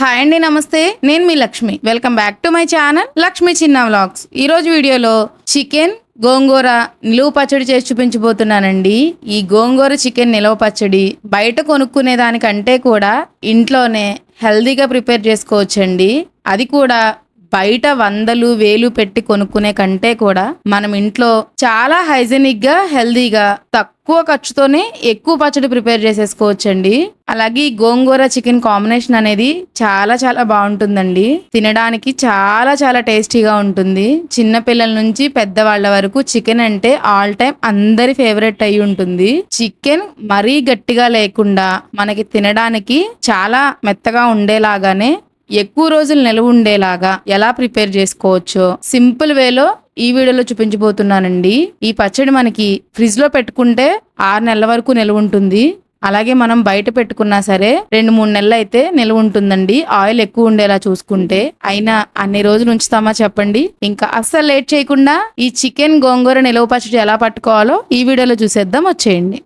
Hi అండి నమస్తే. నేను మీ Lakshmi. Welcome back to my channel Lakshmi చిన్న వ్లాగ్స్ ఈ రోజు వీడియోలో చికెన్ గోంగూర నిలువ పచ్చడి చేసి చూపించబోతున్నానండి. ఈ గోంగూర చికెన్ నిలువ పచ్చడి బయట కొనుక్కునే దానికంటే కూడా ఇంట్లోనే హెల్దీగా ప్రిపేర్ చేసుకోవచ్చండి. అది కూడా బయట వందలు వేలు పెట్టి కొనుక్కునే కంటే కూడా మనం ఇంట్లో చాలా హైజెనిక్గా హెల్దీగా తక్కువ ఖర్చుతోనే ఎక్కువ పచ్చడి ప్రిపేర్ చేసేసుకోవచ్చండి. అలాగే ఈ గోంగూర చికెన్ కాంబినేషన్ అనేది చాలా చాలా బాగుంటుందండి. తినడానికి చాలా చాలా టేస్టీగా ఉంటుంది. చిన్న పిల్లల నుంచి పెద్దవాళ్ళ వరకు చికెన్ అంటే ఆల్ టైం అందరి ఫేవరెట్ అయి ఉంటుంది. చికెన్ మరీ గట్టిగా లేకుండా మనకి తినడానికి చాలా మెత్తగా ఉండేలాగానే ఎక్కువ రోజులు నిల్వ ఉండేలాగా ఎలా ప్రిపేర్ చేసుకోవచ్చో సింపుల్ వేలో ఈ వీడియోలో చూపించబోతున్నానండి. ఈ పచ్చడి మనకి ఫ్రిడ్జ్లో పెట్టుకుంటే ఆరు నెలల వరకు నిల్వ ఉంటుంది. అలాగే మనం బయట పెట్టుకున్నా సరే రెండు మూడు నెలలు అయితే నిల్వ ఉంటుందండి. ఆయిల్ ఎక్కువ ఉండేలా చూసుకుంటే. అయినా అన్ని రోజులు ఉంచుతామా చెప్పండి. ఇంకా అస్సలు లేట్ చేయకుండా ఈ చికెన్ గోంగూర నిలువ పచ్చడి ఎలా పట్టుకోవాలో ఈ వీడియోలో చూసేద్దాం. వచ్చేయండి.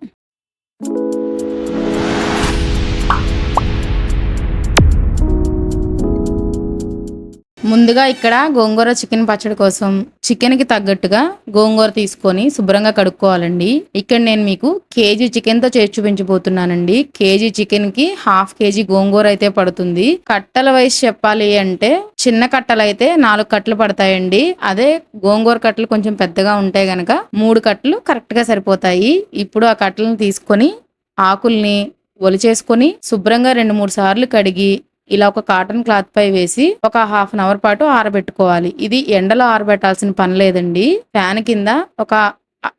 ముందుగా ఇక్కడ గోంగూర చికెన్ పచ్చడి కోసం చికెన్కి తగ్గట్టుగా గోంగూర తీసుకొని శుభ్రంగా కడుక్కోవాలండి. ఇక్కడ నేను మీకు కేజీ చికెన్తో చేసి చూపించబోతున్నానండి. కేజీ చికెన్కి హాఫ్ కేజీ గోంగూర అయితే పడుతుంది. కట్టల వయసు చెప్పాలి అంటే చిన్న కట్టలు అయితే నాలుగు కట్టలు పడతాయండి. అదే గోంగూర కట్టలు కొంచెం పెద్దగా ఉంటే గనక మూడు కట్టలు కరెక్ట్గా సరిపోతాయి. ఇప్పుడు ఆ కట్టలను తీసుకొని ఆకుల్ని ఒలిచేసుకొని శుభ్రంగా రెండు మూడు సార్లు కడిగి ఇలా ఒక కాటన్ క్లాత్ పై వేసి ఒక హాఫ్ అన్ అవర్ పాటు ఆరబెట్టుకోవాలి. ఇది ఎండలో ఆరబెట్టాల్సిన పని లేదండి. ఫ్యాన్ కింద ఒక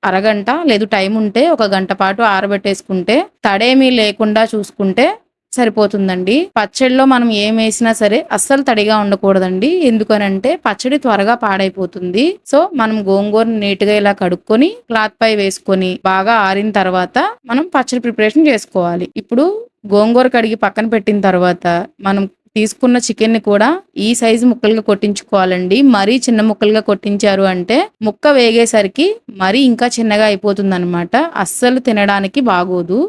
అరగంట లేదు టైం ఉంటే ఒక గంట పాటు ఆరబెట్టేసుకుంటే తడేమీ లేకుండా చూసుకుంటే సరిపోతుందండి. పచ్చడిలో మనం ఏం వేసినా సరే అస్సలు తడిగా ఉండకూడదండి. ఎందుకనంటే పచ్చడి త్వరగా పాడైపోతుంది. సో మనం గోంగూరని నీట్గా ఇలా కడుక్కొని క్లాత్ పై వేసుకొని బాగా ఆరిన తర్వాత మనం పచ్చడి ప్రిపరేషన్ చేసుకోవాలి. ఇప్పుడు గోంగూర కడిగి పక్కన పెట్టిన తర్వాత మనం తీసుకున్న చికెన్ని కూడా ఈ సైజు ముక్కలుగా కొట్టించుకోవాలండి. మరీ చిన్న ముక్కలుగా కొట్టించారు అంటే ముక్క వేగేసరికి మరీ ఇంకా చిన్నగా అయిపోతుంది అనమాట అస్సలు తినడానికి బాగోదు.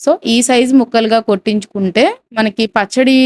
సో ఈ సైజు ముక్కలుగా కొట్టించుకుంటే మనకి పచ్చడి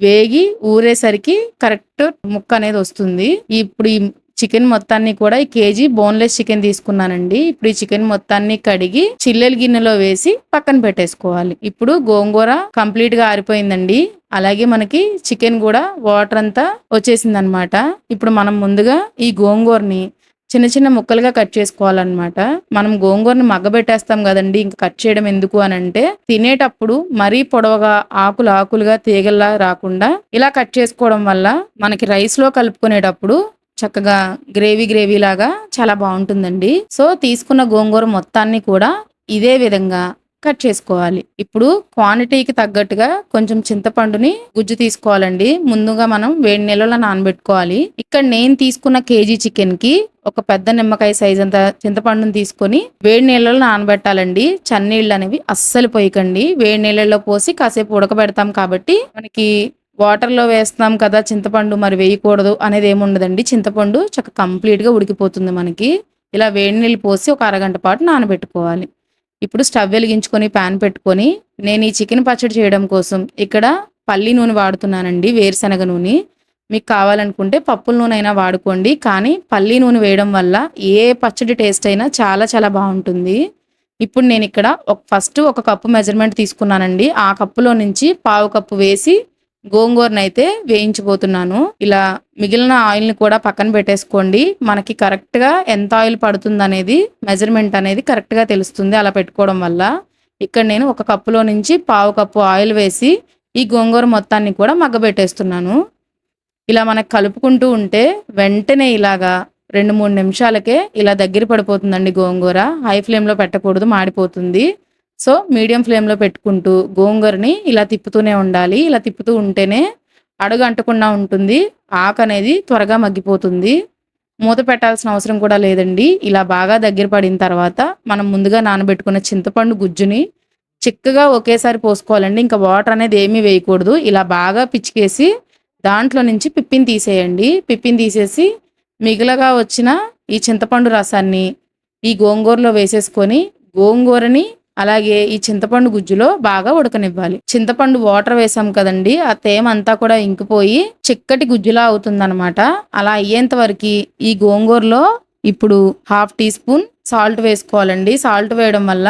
వేగి ఊరేసరికి కరెక్ట్ ముక్క అనేది వస్తుంది. ఇప్పుడు ఈ చికెన్ మొత్తాన్ని కూడా ఈ కేజీ బోన్లెస్ చికెన్ తీసుకున్నానండి. ఇప్పుడు ఈ చికెన్ మొత్తాన్ని కడిగి చిల్లెల గిన్నెలో వేసి పక్కన పెట్టేసుకోవాలి. ఇప్పుడు గోంగూర కంప్లీట్గా ఆరిపోయిందండి. అలాగే మనకి చికెన్ కూడా వాటర్ అంతా వచ్చేసింది అనమాట ఇప్పుడు మనం ముందుగా ఈ గోంగూరని చిన్న చిన్న ముక్కలుగా కట్ చేసుకోవాలన్నమాట. మనం గోంగూరని మగ్గబెట్టేస్తాం కదండి. ఇంకా కట్ చేయడం ఎందుకు అని అంటే తినేటప్పుడు మరీ పొడవుగా ఆకులు ఆకులుగా తీగల్లా రాకుండా ఇలా కట్ చేసుకోవడం వల్ల మనకి రైస్లో కలుపుకునేటప్పుడు చక్కగా గ్రేవీ గ్రేవీ లాగా చాలా బాగుంటుందండి. సో తీసుకున్న గోంగూర మొత్తాన్ని కూడా ఇదే విధంగా కట్ చేసుకోవాలి. ఇప్పుడు క్వాంటిటీకి తగ్గట్టుగా కొంచెం చింతపండుని గుజ్జు తీసుకోవాలండి. ముందుగా మనం వేడి నీళ్ళలో నానబెట్టుకోవాలి. ఇక్కడ నేను తీసుకున్న కేజీ చికెన్కి ఒక పెద్ద నిమ్మకాయ సైజ్ అంత చింతపండుని తీసుకొని వేడి నీళ్ళలో నానబెట్టాలండి. చన్నీళ్ళు అనేవి అస్సలు పోయకండి. వేడి నీళ్ళలో పోసి కాసేపు ఉడకబెడతాం కాబట్టి మనకి వాటర్లో వేస్తున్నాం వేస్తాం కదా చింతపండు మరి వేయకూడదు అనేది ఏముండదండి. చింతపండు చక్క కంప్లీట్గా ఉడికిపోతుంది మనకి. ఇలా వేడి నీళ్ళు పోసి ఒక అరగంట పాటు నానబెట్టుకోవాలి. ఇప్పుడు స్టవ్ వెలిగించుకొని ప్యాన్ పెట్టుకొని నేను ఈ చికెన్ పచ్చడి చేయడం కోసం ఇక్కడ పల్లి నూనె వాడుతున్నానండి వేరుశనగ నూనె. మీకు కావాలనుకుంటే పప్పుల నూనె అయినా వాడుకోండి కానీ పల్లి నూనె వేయడం వల్ల ఏ పచ్చడి టేస్ట్ అయినా చాలా చాలా బాగుంటుంది. ఇప్పుడు నేను ఇక్కడ ఒక ఫస్ట్ ఒక కప్పు మెజర్మెంట్ తీసుకున్నానండి. ఆ కప్పులో నుంచి పావు కప్పు వేసి గోంగూరను అయితే వేయించబోతున్నాను. ఇలా మిగిలిన ఆయిల్ని కూడా పక్కన పెట్టేసుకోండి. మనకి కరెక్ట్గా ఎంత ఆయిల్ పడుతుంది అనేది మెజర్మెంట్ అనేది కరెక్ట్గా తెలుస్తుంది అలా పెట్టుకోవడం వల్ల. ఇక్కడ నేను ఒక కప్పులో నుంచి పావు కప్పు ఆయిల్ వేసి ఈ గోంగూర మొత్తాన్ని కూడా మగ్గబెట్టేస్తున్నాను. ఇలా మనకు కలుపుకుంటూ ఉంటే వెంటనే ఇలాగా రెండు మూడు నిమిషాలకే ఇలా దగ్గర పడిపోతుందండి గోంగూర. హై ఫ్లేమ్లో పెట్టకూడదు మాడిపోతుంది. సో మీడియం ఫ్లేమ్లో పెట్టుకుంటూ గోంగూరని ఇలా తిప్పుతూనే ఉండాలి. ఇలా తిప్పుతూ ఉంటేనే అడుగు అంటకుండా ఉంటుంది. ఆకు అనేది త్వరగా మగ్గిపోతుంది. మూత పెట్టాల్సిన అవసరం కూడా లేదండి. ఇలా బాగా దగ్గర పడిన తర్వాత మనం ముందుగా నానబెట్టుకున్న చింతపండు గుజ్జుని చిక్కగా ఒకేసారి పోసుకోవాలండి. ఇంకా వాటర్ అనేది ఏమీ వేయకూడదు. ఇలా బాగా పిచ్చికేసి దాంట్లో నుంచి పిప్పిని తీసేయండి. పిప్పిని తీసేసి మిగిలగా వచ్చిన ఈ చింతపండు రసాన్ని ఈ గోంగూరలో వేసేసుకొని గోంగూరని అలాగే ఈ చింతపండు గుజ్జులో బాగా ఉడకనివ్వాలి. చింతపండు వాటర్ వేసాం కదండి ఆ తేమ అంతా కూడా ఇంకిపోయి చిక్కటి గుజ్జులా అవుతుందనమాట అలా అయ్యేంత వరకు ఈ గోంగూరలో ఇప్పుడు హాఫ్ టీ స్పూన్ సాల్ట్ వేసుకోవాలండి. సాల్ట్ వేయడం వల్ల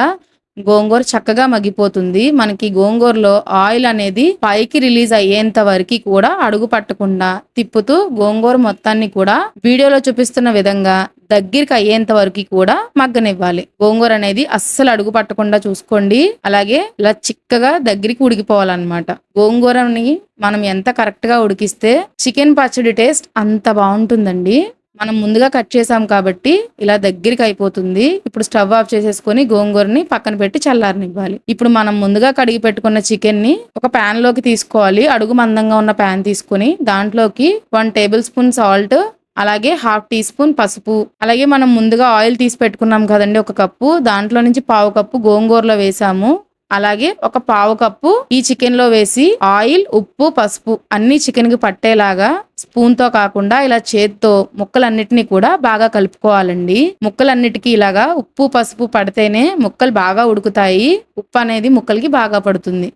గోంగూర చక్కగా మగ్గిపోతుంది. మనకి గోంగూరలో ఆయిల్ అనేది పైకి రిలీజ్ అయ్యేంత వరకు కూడా అడుగు పట్టకుండా తిప్పుతూ గోంగూర మొత్తాన్ని కూడా వీడియోలో చూపిస్తున్న విధంగా దగ్గరికి అయ్యేంత వరకు కూడా మగ్గనివ్వాలి. గోంగూర అనేది అస్సలు అడుగు పట్టకుండా చూసుకోండి. అలాగే ఇలా చిక్కగా దగ్గరికి ఉడికిపోవాలన్నమాట. గోంగూరని మనం ఎంత కరెక్ట్గా ఉడికిస్తే చికెన్ పచ్చడి టేస్ట్ అంత బాగుంటుందండి. మనం ముందుగా కట్ చేసాం కాబట్టి ఇలా దగ్గరికి అయిపోతుంది. ఇప్పుడు స్టవ్ ఆఫ్ చేసేసుకొని గోంగూరని పక్కన పెట్టి చల్లారనివ్వాలి. ఇప్పుడు మనం ముందుగా కడిగి పెట్టుకున్న చికెన్ని ఒక ప్యాన్లోకి తీసుకోవాలి. అడుగు మందంగా ఉన్న ప్యాన్ తీసుకొని దాంట్లోకి వన్ టేబుల్ స్పూన్ సాల్ట్ అలాగే హాఫ్ టీ స్పూన్ పసుపు. అలాగే మనం ముందుగా ఆయిల్ తీసి పెట్టుకున్నాం కదండి ఒక కప్పు. దాంట్లో నుంచి పావు కప్పు గోంగూరలో వేసాము. అలాగే ఒక పావు కప్పు ఈ చికెన్లో వేసి ఆయిల్ ఉప్పు పసుపు అన్ని చికెన్కి పట్టేలాగా స్పూన్తో కాకుండా ఇలా చేత్తో ముక్కలన్నిటిని కూడా బాగా కలుపుకోవాలండి. ముక్కలన్నిటికీ ఇలాగా ఉప్పు పసుపు పడితేనే ముక్కలు బాగా ఉడుకుతాయి. ఉప్పు అనేది ముక్కలకి బాగా పడుతుంది.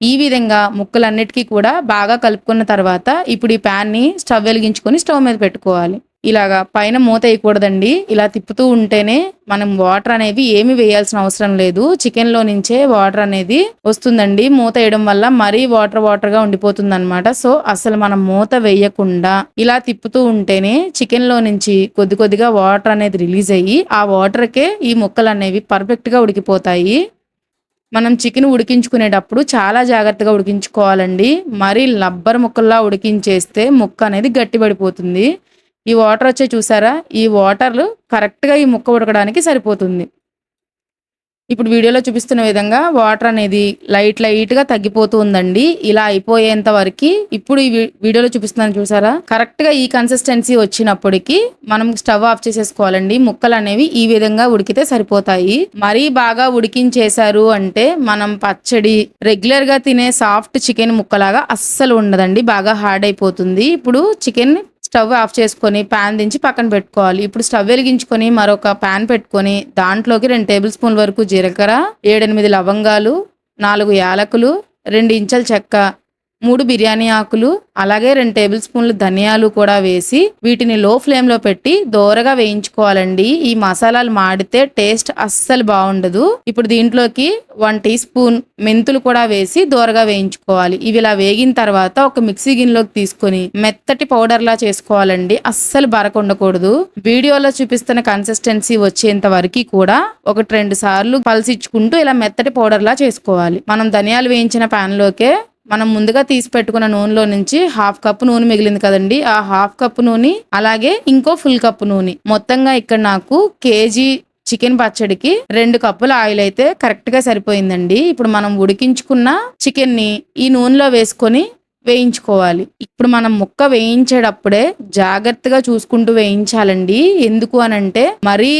ఈ విధంగా ముక్కలన్నిటికీ కూడా బాగా కలుపుకున్న తర్వాత ఇప్పుడు ఈ ప్యాన్ని స్టవ్ వెలిగించుకొని స్టవ్ మీద పెట్టుకోవాలి. ఇలాగా పైన మూత వేయకూడదండి. ఇలా తిప్పుతూ ఉంటేనే మనం వాటర్ అనేవి ఏమి వేయాల్సిన అవసరం లేదు. చికెన్లో నుంచే వాటర్ అనేది వస్తుందండి. మూత వేయడం వల్ల మరీ వాటర్ వాటర్గా ఉండిపోతుంది అనమాట సో అసలు మనం మూత వేయకుండా ఇలా తిప్పుతూ ఉంటేనే చికెన్లో నుంచి కొద్ది కొద్దిగా వాటర్ అనేది రిలీజ్ అయ్యి ఆ వాటర్ కే ఈ ముక్కలు అనేవి పర్ఫెక్ట్గా ఉడికిపోతాయి. మనం చికెన్ ఉడికించుకునేటప్పుడు చాలా జాగ్రత్తగా ఉడికించుకోవాలండి. మరీ లబ్బర్ ముక్కల్లా ఉడికించేస్తే ముక్క అనేది గట్టిపడిపోతుంది. ఈ వాటర్ వచ్చే చూసారా? ఈ వాటర్లు కరెక్ట్గా ఈ ముక్క ఉడకడానికి సరిపోతుంది. ఇప్పుడు వీడియోలో చూపిస్తున్న విధంగా వాటర్ అనేది లైట్ లైట్గా తగ్గిపోతూ ఉందండి ఇలా అయిపోయేంత వరకు ఇప్పుడు ఈ వీ- వీడియోలో చూపిస్తున్నాను చూసారా? కరెక్ట్గా ఈ కన్సిస్టెన్సీ వచ్చినప్పటికి మనం స్టవ్ ఆఫ్ చేసేసుకోవాలండి. ముక్కలు అనేవి ఈ విధంగా ఉడికితే సరిపోతాయి. మరీ బాగా ఉడికించేశారు అంటే మనం పచ్చడి రెగ్యులర్గా తినే సాఫ్ట్ చికెన్ ముక్కలాగా అస్సలు ఉండదండి. బాగా హార్డ్ అయిపోతుంది. ఇప్పుడు చికెన్ స్టవ్ ఆఫ్ చేసుకొని ప్యాన్ దించి పక్కన పెట్టుకోవాలి. ఇప్పుడు స్టవ్ వెలిగించుకొని మరొక ప్యాన్ పెట్టుకొని దాంట్లోకి రెండు టేబుల్ స్పూన్ వరకు జీలకర్ర ఏడెనిమిది లవంగాలు నాలుగు యాలకులు రెండు ఇంచల చెక్క మూడు బిర్యానీ ఆకులు అలాగే రెండు టేబుల్ స్పూన్లు ధనియాలు కూడా వేసి వీటిని లో ఫ్లేమ్లో పెట్టి దోరగా వేయించుకోవాలండి. ఈ మసాలాలు మాడితే టేస్ట్ అస్సలు బాగుండదు. ఇప్పుడు దీంట్లోకి వన్ టీ స్పూన్ మెంతులు కూడా వేసి దోరగా వేయించుకోవాలి. ఇవి ఇలా వేగిన తర్వాత ఒక మిక్సీ గిన్నెలోకి తీసుకొని మెత్తటి పౌడర్లా చేసుకోవాలండి. అస్సలు బరకుండకూడదు వీడియోలో చూపిస్తున్న కన్సిస్టెన్సీ వచ్చేంత వరకు కూడా ఒకటి రెండు సార్లు పల్సిచ్చుకుంటూ ఇలా మెత్తటి పౌడర్లా చేసుకోవాలి. మనం ధనియాలు వేయించిన పాన్ లోకే మనం ముందుగా తీసి పెట్టుకున్న నూనెలో నుంచి హాఫ్ కప్ నూనె మిగిలింది కదండి. ఆ హాఫ్ కప్ నూనె అలాగే ఇంకో ఫుల్ కప్ నూనె. మొత్తంగా ఇక్కడ నాకు కేజీ చికెన్ పచ్చడికి రెండు కప్పుల ఆయిల్ అయితే కరెక్ట్గా సరిపోయిందండి. ఇప్పుడు మనం ఉడికించుకున్న చికెన్ని ఈ నూనెలో వేసుకొని వేయించుకోవాలి. ఇప్పుడు మనం ముక్క వేయించేటప్పుడే జాగ్రత్తగా చూసుకుంటూ వేయించాలండి. ఎందుకు అనంటే మరీ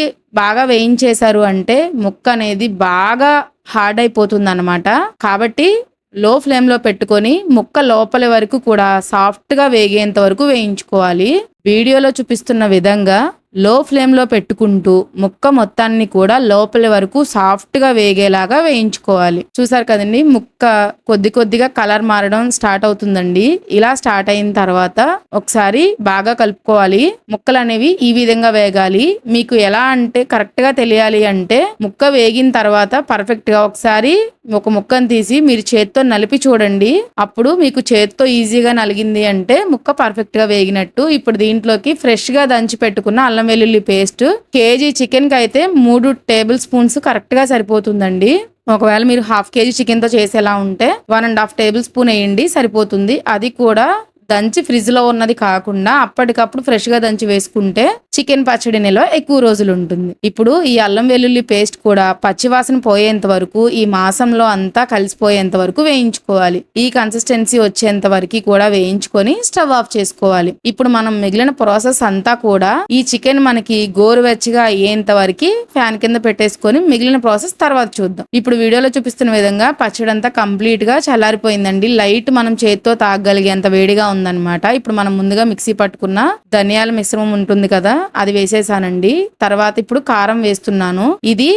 బాగా వేయించేశారు అంటే ముక్క అనేది బాగా హార్డ్ అయిపోతుంది అనమాట కాబట్టి లో ఫ్లేమ్లో పెట్టుకొని ముక్క లోపలి వరకు కూడా సాఫ్ట్గా వేగేంత వరకు వేయించుకోవాలి. వీడియోలో చూపిస్తున్న విధంగా లో ఫ్లేమ్లో పెట్టుకుంటూ ముక్క మొత్తాన్ని కూడా లోపలి వరకు సాఫ్ట్గా వేగేలాగా వేయించుకోవాలి. చూసారు కదండి? ముక్క కొద్ది కొద్దిగా కలర్ మారడం స్టార్ట్ అవుతుందండి. ఇలా స్టార్ట్ అయిన తర్వాత ఒకసారి బాగా కలుపుకోవాలి. ముక్కలు అనేవి ఈ విధంగా వేగాలి. మీకు ఎలా అంటే కరెక్ట్గా తెలియాలి అంటే ముక్క వేగిన తర్వాత పర్ఫెక్ట్గా ఒకసారి ఒక ముక్కను తీసి మీరు చేత్తో నలిపి చూడండి. అప్పుడు మీకు చేత్తో ఈజీగా నలిగింది అంటే ముక్క పర్ఫెక్ట్గా వేగినట్టు. ఇప్పుడు దీంట్లోకి ఫ్రెష్గా దంచి పెట్టుకున్న అల్లం వెల్లుల్లి పేస్ట్ కేజీ చికెన్కి అయితే మూడు టేబుల్ స్పూన్స్ కరెక్ట్గా సరిపోతుందండి. ఒకవేళ మీరు హాఫ్ కేజీ చికెన్తో చేసేలా ఉంటే one and half tablespoon వేయండి సరిపోతుంది. అది కూడా దంచి ఫ్రిడ్జ్లో ఉన్నది కాకుండా అప్పటికప్పుడు ఫ్రెష్గా దంచి వేసుకుంటే చికెన్ పచ్చడి నిల్వ ఎక్కువ రోజులు ఉంటుంది. ఇప్పుడు ఈ అల్లం వెల్లుల్లి పేస్ట్ కూడా పచ్చివాసన పోయేంత వరకు ఈ మాసంలో అంతా కలిసిపోయేంత వరకు వేయించుకోవాలి. ఈ కన్సిస్టెన్సీ వచ్చేంత వరకు కూడా వేయించుకొని స్టవ్ ఆఫ్ చేసుకోవాలి. ఇప్పుడు మనం మిగిలిన ప్రాసెస్ అంతా కూడా ఈ చికెన్ మనకి గోరువెచ్చగా అయ్యేంత వరకు ఫ్యాన్ కింద పెట్టేసుకొని మిగిలిన ప్రాసెస్ తర్వాత చూద్దాం. ఇప్పుడు వీడియోలో చూపిస్తున్న విధంగా పచ్చడి అంతా కంప్లీట్గా చల్లారిపోయిందండి. లైట్ మనం చేతితో తాగగలిగేంత వేడిగా ఉందన్నమాట. ఇప్పుడు మనం ముందుగా మిక్సీ పట్టుకున్న ధనియాల మిశ్రమం ఉంటుంది కదా అది వేసేసానండి. తర్వాత ఇప్పుడు కారం వేస్తున్నాను. ఇది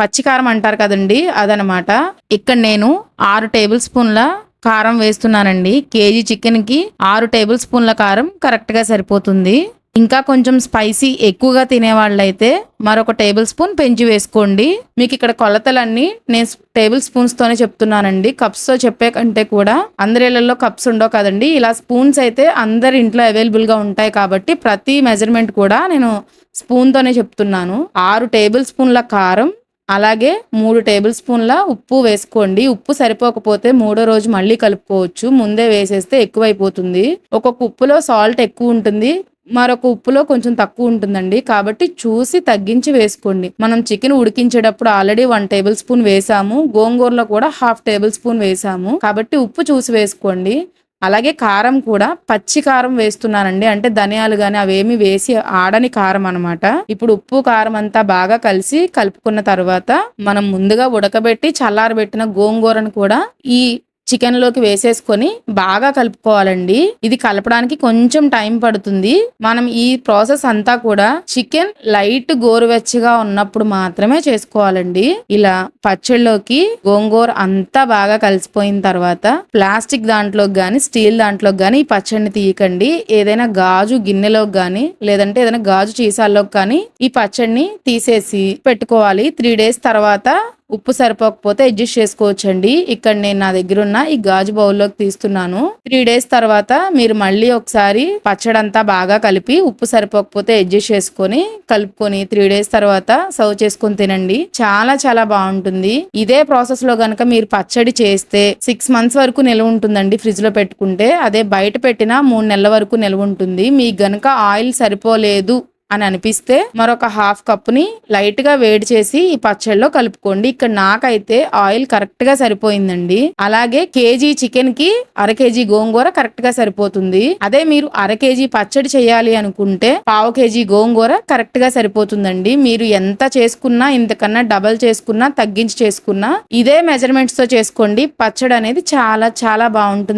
పచ్చి కారం అంటారు కదండి అదనమాట ఇక్కడ నేను ఆరు టేబుల్ స్పూన్ల కారం వేస్తున్నానండి. కేజీ చికెన్కి ఆరు టేబుల్ స్పూన్ల కారం కరెక్ట్గా సరిపోతుంది. ఇంకా కొంచెం స్పైసీ ఎక్కువగా తినే వాళ్ళైతే మరొక టేబుల్ స్పూన్ పెంచి వేసుకోండి. మీకు ఇక్కడ కొలతలన్నీ నేను టేబుల్ స్పూన్స్తోనే చెప్తున్నానండి. కప్స్తో చెప్పే కంటే కూడా అందరి ఇళ్ళలో కప్స్ ఉండవు కదండి. ఇలా స్పూన్స్ అయితే అందరి ఇంట్లో అవైలబుల్గా ఉంటాయి కాబట్టి ప్రతి మెజర్మెంట్ కూడా నేను స్పూన్తోనే చెప్తున్నాను. ఆరు టేబుల్ స్పూన్ల కారం అలాగే మూడు టేబుల్ స్పూన్ల ఉప్పు వేసుకోండి. ఉప్పు సరిపోకపోతే మూడో రోజు మళ్ళీ కలుపుకోవచ్చు. ముందే వేసేస్తే ఎక్కువైపోతుంది. ఒక్కొక్క ఉప్పులో సాల్ట్ ఎక్కువ ఉంటుంది. మరొక ఉప్పులో కొంచెం తక్కువ ఉంటుందండి. కాబట్టి చూసి తగ్గించి వేసుకోండి. మనం చికెన్ ఉడికించేటప్పుడు ఆల్రెడీ వన్ టేబుల్ స్పూన్ వేసాము. గోంగూరలో కూడా హాఫ్ టేబుల్ స్పూన్ వేసాము. కాబట్టి ఉప్పు చూసి వేసుకోండి. అలాగే కారం కూడా పచ్చి కారం వేస్తున్నానండి. అంటే ధనియాలు కానీ అవేమి వేసి ఆడని కారం అనమాట ఇప్పుడు ఉప్పు కారం అంతా బాగా కలిసి కలుపుకున్న తర్వాత మనం ముందుగా ఉడకబెట్టి చల్లారబెట్టిన గోంగూరను కూడా ఈ చికెన్లోకి వేసేసుకొని బాగా కలుపుకోవాలండి. ఇది కలపడానికి కొంచెం టైం పడుతుంది. మనం ఈ ప్రాసెస్ అంతా కూడా చికెన్ లైట్ గోరువెచ్చగా ఉన్నప్పుడు మాత్రమే చేసుకోవాలండి. ఇలా పచ్చళ్ళలోకి గోంగూర అంతా బాగా కలిసిపోయిన తర్వాత ప్లాస్టిక్ దాంట్లోకి కానీ స్టీల్ దాంట్లోకి కానీ ఈ పచ్చడిని తీయకండి. ఏదైనా గాజు గిన్నెలోకి కానీ లేదంటే ఏదైనా గాజు చీసాల్లోకి కానీ ఈ పచ్చడిని తీసేసి పెట్టుకోవాలి. త్రీ డేస్ తర్వాత ఉప్పు సరిపోకపోతే అడ్జస్ట్ చేసుకోవచ్చండి. ఇక్కడ నేను నా దగ్గర ఉన్న ఈ గాజు బౌల్లోకి తీస్తున్నాను. త్రీ డేస్ తర్వాత మీరు మళ్ళీ ఒకసారి పచ్చడంతా బాగా కలిపి ఉప్పు సరిపోకపోతే అడ్జస్ట్ చేసుకొని కలుపుకొని త్రీ డేస్ తర్వాత సర్వ్ చేసుకొని తినండి. చాలా చాలా బాగుంటుంది. ఇదే ప్రాసెస్లో గనక మీరు పచ్చడి చేస్తే సిక్స్ మంత్స్ వరకు నిల్వ ఉంటుందండి ఫ్రిడ్జ్లో పెట్టుకుంటే. అదే బయట పెట్టినా మూడు నెలల వరకు నిల్వ ఉంటుంది. మీకు గనక ఆయిల్ సరిపోలేదు అని అనిపిస్తే మరొక హాఫ్ కప్ని లైట్గా వేడి చేసి ఈ పచ్చడిలో కలుపుకోండి. ఇక్కడ నాకైతే ఆయిల్ కరెక్ట్గా సరిపోయిందండి. అలాగే కేజీ చికెన్కి అర కేజీ గోంగూర కరెక్ట్గా సరిపోతుంది. అదే మీరు అర కేజీ పచ్చడి చేయాలి అనుకుంటే పావు కేజీ గోంగూర కరెక్ట్గా సరిపోతుందండి. మీరు ఎంత చేసుకున్నా ఇంతకన్నా డబల్ చేసుకున్నా తగ్గించి చేసుకున్నా ఇదే మెజర్మెంట్స్తో చేసుకోండి. పచ్చడి అనేది చాలా చాలా బాగుంటుంది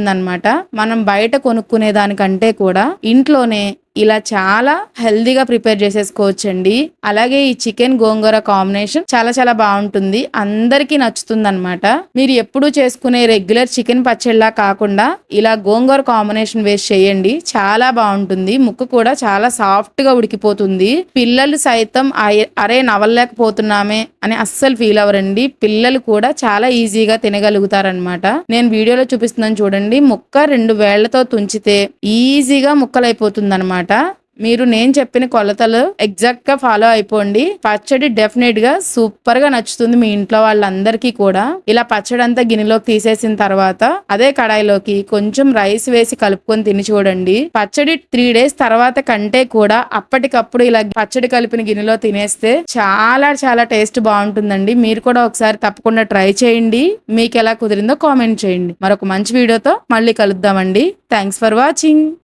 మనం బయట కొనుక్కునే దానికంటే కూడా ఇంట్లోనే ఇలా చాలా హెల్దీగా ప్రిపేర్ చేసేసుకోవచ్చండి. అలాగే ఈ చికెన్ గోంగూర కాంబినేషన్ చాలా చాలా బాగుంటుంది. అందరికీ నచ్చుతుంది అనమాట మీరు ఎప్పుడు చేసుకునే రెగ్యులర్ చికెన్ పచ్చడిలా కాకుండా ఇలా గోంగూర కాంబినేషన్ వేస్ట్ చేయండి. చాలా బాగుంటుంది. ముక్కు కూడా చాలా సాఫ్ట్గా ఉడికిపోతుంది. పిల్లలు సైతం అరే నవలలేకపోతున్నామే అని అస్సలు ఫీల్ అవ్వరండి. పిల్లలు కూడా చాలా ఈజీగా తినగలుగుతారనమాట నేను వీడియోలో చూపిస్తున్నాను చూడండి. ముక్క రెండు వేళ్ళతో తుంచితే ఈజీగా ముక్కలైపోతుంది అనమాట మీరు నేను చెప్పిన కొలతలు ఎగ్జాక్ట్గా ఫాలో అయిపోండి. పచ్చడి డెఫినెట్గా సూపర్గా నచ్చుతుంది మీ ఇంట్లో వాళ్ళందరికీ కూడా. ఇలా పచ్చడి అంతా గిన్నెలోకి తీసేసిన తర్వాత అదే కడాయిలోకి కొంచెం రైస్ వేసి కలుపుకొని తిని చూడండి. పచ్చడి త్రీ డేస్ తర్వాత కంటే కూడా అప్పటికప్పుడు ఇలా పచ్చడి కలిపిన గిన్నెలో తినేస్తే చాలా చాలా టేస్ట్ బాగుంటుందండి. మీరు కూడా ఒకసారి తప్పకుండా ట్రై చేయండి. మీకు ఎలా కుదిరిందో కామెంట్ చేయండి. మరొక మంచి వీడియోతో మళ్ళీ కలుద్దామండి. Thanks for watching.